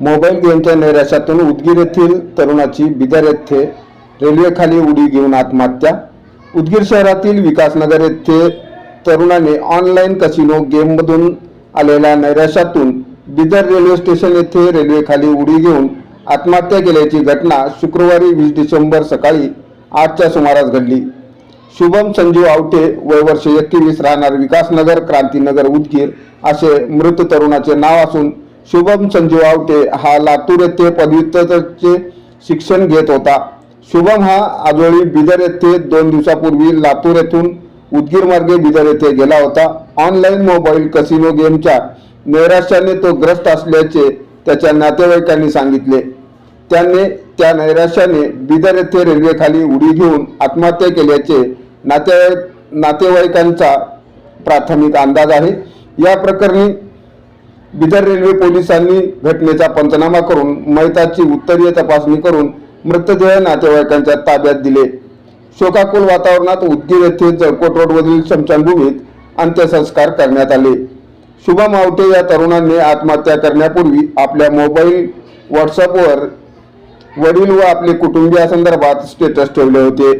Mobile गेमच्या नैराश्यातून उदगीर येथील तरुणाची बिदर येथे रेल्वेखाली उडी घेऊन आत्महत्या. उदगीर शहरातील विकासनगर येथे तरुणाने ऑनलाईन कसिनो गेममधून आलेल्या नैराश्यातून बिदर रेल्वे स्टेशन येथे रेल्वेखाली उडी घेऊन आत्महत्या केल्याची घटना शुक्रवारी वीस डिसेंबर सकाळी आठच्या सुमारास घडली. शुभम संजीव आवटे वय वर्ष एकवीस राहणार विकासनगर क्रांतीनगर उदगीर असे मृत तरुणाचे नाव असून शुभम संजीव आवटे हा लातूर येथे पदव्युत्तरचे शिक्षण घेत होता. शुभम हा आजोळी बिदर येथे दोन दिवसापूर्वी लातूर येथून उदगीर मार्गे बिदर येथे गेला होता. ऑनलाईन मोबाईल कसिनो गेमच्या नैराश्याने तो ग्रस्त असल्याचे त्याच्या नातेवाईकांनी सांगितले. त्याने त्या नैराश्याने बिदर येथे रेल्वेखाली उडी घेऊन आत्महत्या केल्याचे नातेवाईक नातेवाईकांचा प्राथमिक अंदाज आहे. या प्रकरणी बिदर रेल्वे पोलिसांनी घटनेचा पंचनामा करून मैताची उत्तरीय तपासणी करून मृतदेह नातेवाईकांच्या ताब्यात दिले. शोकाकुल वातावरणात उदगीर येथे जळकोट रोडवरील शमशानभूमीत अंत्यसंस्कार करण्यात आले. शुभम आवटे या तरुणाने आत्महत्या करण्यापूर्वी आपल्या मोबाईल व्हॉट्सअपवर वडील व आपले कुटुंबियासंदर्भात स्टेटस ठेवले होते.